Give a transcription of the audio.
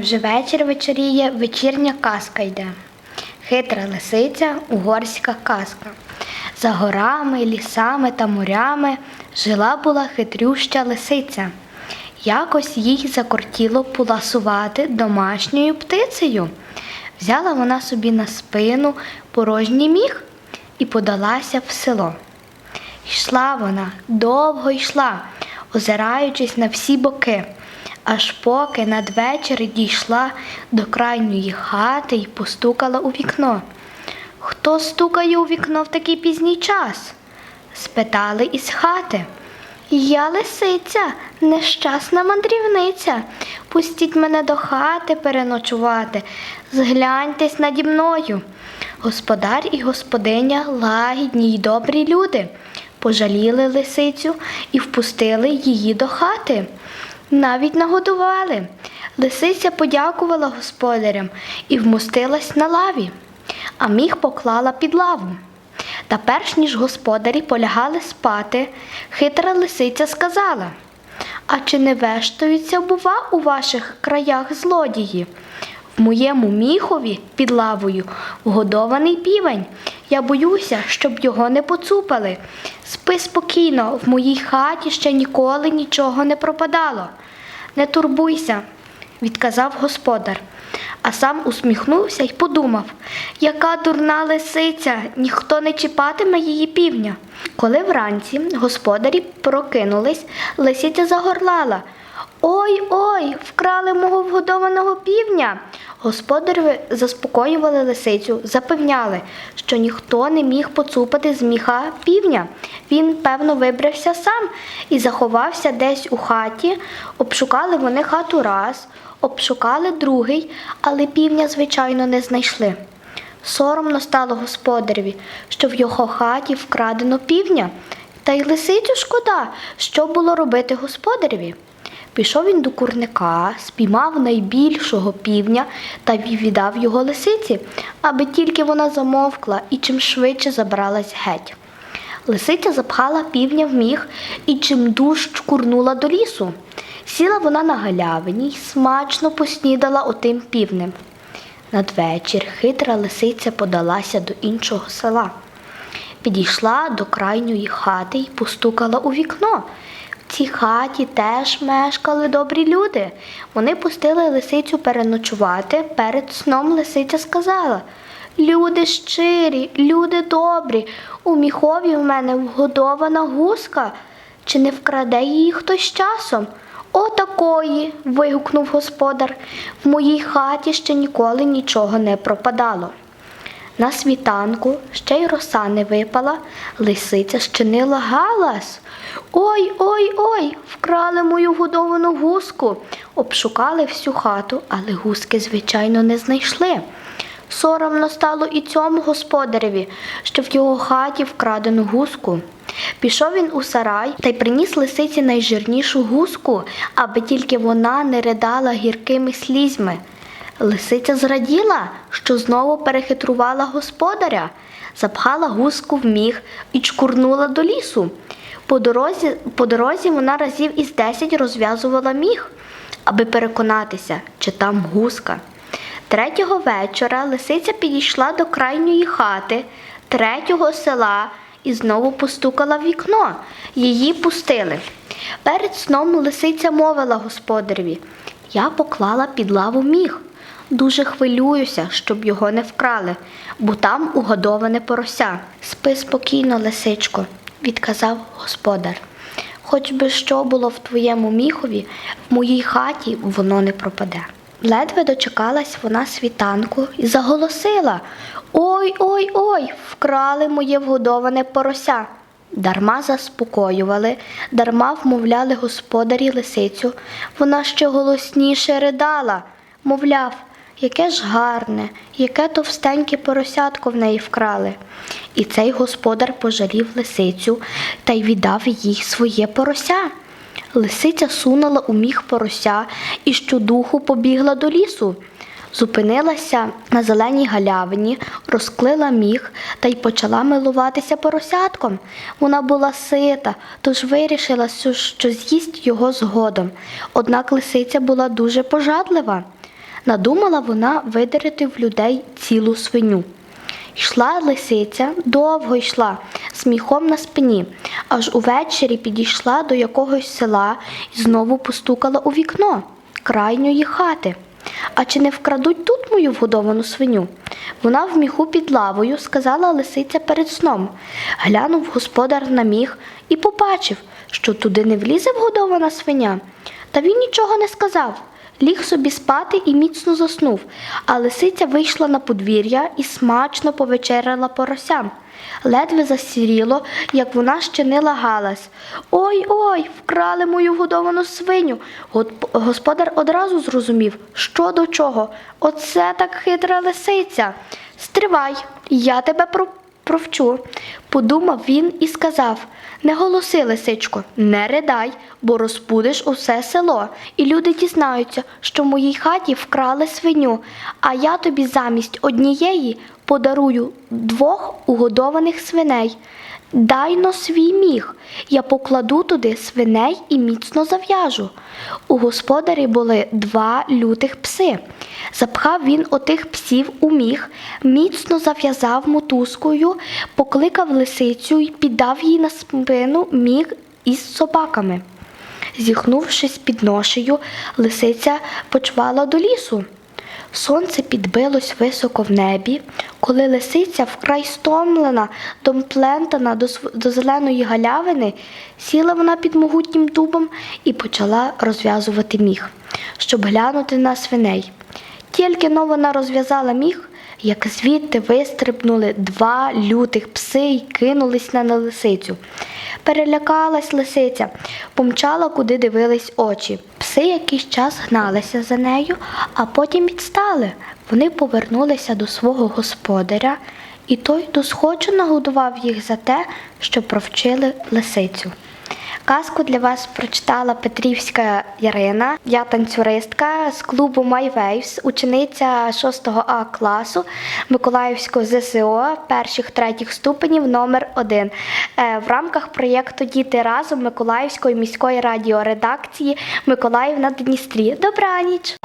Вже вечір вечоріє, вечірня казка йде. Хитра лисиця, угорська казка. За горами, лісами та морями жила була хитрюща лисиця. Якось їй закортіло поласувати домашньою птицею. Взяла вона собі на спину порожній міг і подалася в село. Йшла вона, довго йшла, озираючись на всі боки, аж поки надвечір дійшла до крайньої хати і постукала у вікно. Хто стукає у вікно в такий пізній час? спитали із хати. Я лисиця, нещасна мандрівниця. Пустіть мене до хати переночувати, згляньтесь наді мною. Господар і господиня лагідні й добрі люди пожаліли лисицю і впустили її до хати. Навіть нагодували. Лисиця подякувала господарям і вмостилась на лаві, а міг поклала під лаву. Та перш ніж господарі полягали спати, хитра лисиця сказала: А чи не вештаються, бува, у ваших краях злодії? В моєму міхові під лавою вгодований півень. Я боюся, щоб його не поцупали. Спи спокійно, в моїй хаті ще ніколи нічого не пропадало. Не турбуйся, відказав господар, а сам усміхнувся й подумав, яка дурна лисиця, ніхто не чіпатиме її півня. Коли вранці господарі прокинулись, лисиця загорлала. Ой ой, вкрали мого вгодованого півня. Господарі заспокоювали лисицю, запевняли, що ніхто не міг поцупати з міха півня. Він, певно, вибрався сам і заховався десь у хаті. Обшукали вони хату раз, обшукали другий, але півня, звичайно, не знайшли. Соромно стало господареві, що в його хаті вкрадено півня, та й лисицю шкода, що було робити господареві. Пішов він до курника, спіймав найбільшого півня та віддав його лисиці, аби тільки вона замовкла і чим швидше забралась геть. Лисиця запхала півня в міг і чим чимдуж чкурнула до лісу. Сіла вона на галявині й смачно поснідала отим півнем. Надвечір хитра лисиця подалася до іншого села. Підійшла до крайньої хати й постукала у вікно. В цій хаті теж мешкали добрі люди. Вони пустили лисицю переночувати. Перед сном лисиця сказала Люди щирі, люди добрі, у міхові в мене вгодована гуска. Чи не вкраде її хтось часом? Отакої. вигукнув господар. В моїй хаті ще ніколи нічого не пропадало. На світанку ще й роса не випала, лисиця щинила галас. Ой, ой, ой, вкрали мою годовану гуску. Обшукали всю хату, але гуски, звичайно, не знайшли. Соромно стало і цьому господареві, що в його хаті вкрадено гуску. Пішов він у сарай та й приніс лисиці найжирнішу гуску, аби тільки вона не ридала гіркими слізьми. Лисиця зраділа, що знову перехитрувала господаря, запхала гуску в міг і чкурнула до лісу. По дорозі, по дорозі вона разів із десять розв'язувала міг, аби переконатися, чи там гуска. Третього вечора лисиця підійшла до крайньої хати, третього села і знову постукала в вікно. Її пустили. Перед сном лисиця мовила господареві Я поклала під лаву міг. Дуже хвилююся, щоб його не вкрали, бо там угодоване порося. Спи спокійно, лисичко, відказав господар. Хоч би що було в твоєму міхові, в моїй хаті воно не пропаде. Ледве дочекалась вона світанку і заголосила Ой ой ой, вкрали моє вгодоване порося. Дарма заспокоювали, дарма вмовляли господарі лисицю. Вона ще голосніше ридала, мовляв, яке ж гарне, яке товстеньке поросятко в неї вкрали. І цей господар пожалів лисицю та й віддав їй своє порося. Лисиця сунула у міг порося і щодуху побігла до лісу. Зупинилася на зеленій галявині, розклила міг та й почала милуватися поросятком. Вона була сита, тож вирішила, що з'їсть його згодом. Однак лисиця була дуже пожадлива. Надумала вона видерити в людей цілу свиню. Йшла лисиця, довго йшла, з міхом на спині, аж увечері підійшла до якогось села і знову постукала у вікно крайньої хати. А чи не вкрадуть тут мою вгодовану свиню? Вона в міху під лавою, сказала лисиця перед сном. Глянув господар на міх і побачив, що туди не влізе вгодована свиня. Та він нічого не сказав. Ліг собі спати і міцно заснув, а лисиця вийшла на подвір'я і смачно повечеряла поросям. Ледве засіріло, як вона щинила галас. Ой ой, вкрали мою годовану свиню. Господар одразу зрозумів, що до чого. Оце так хитра лисиця. Стривай, я тебе про провчу. Подумав він і сказав Не голоси, лисичко, не ридай, бо розбудиш усе село, і люди дізнаються, що в моїй хаті вкрали свиню, а я тобі замість однієї подарую двох угодованих свиней. Дай но свій міг, я покладу туди свиней і міцно зав'яжу. У господарі були два лютих пси. Запхав він отих псів у міг, міцно зав'язав мотузкою, покликав лисицю і піддав їй на спину міг із собаками. Зіхнувшись під ношею, лисиця почвала до лісу. Сонце підбилось високо в небі, коли лисиця, вкрай стомлена, домплентана до, до зеленої галявини, сіла вона під могутнім дубом і почала розв'язувати міг, щоб глянути на свиней. Тільки но вона розв'язала міг, як звідти вистрибнули два лютих пси й кинулись на лисицю. Перелякалась лисиця, помчала, куди дивились очі. Пси якийсь час гналися за нею, а потім відстали. Вони повернулися до свого господаря, і той досхочу нагодував їх за те, що провчили лисицю. Казку для вас прочитала Петрівська Ярина. Я танцюристка з клубу My Waves, учениця 6 А класу Миколаївського ЗСО перших третіх ступенів номер 1 в рамках проєкту Діти разом Миколаївської міської радіоредакції Миколаїв на Дністрі. Добраніч!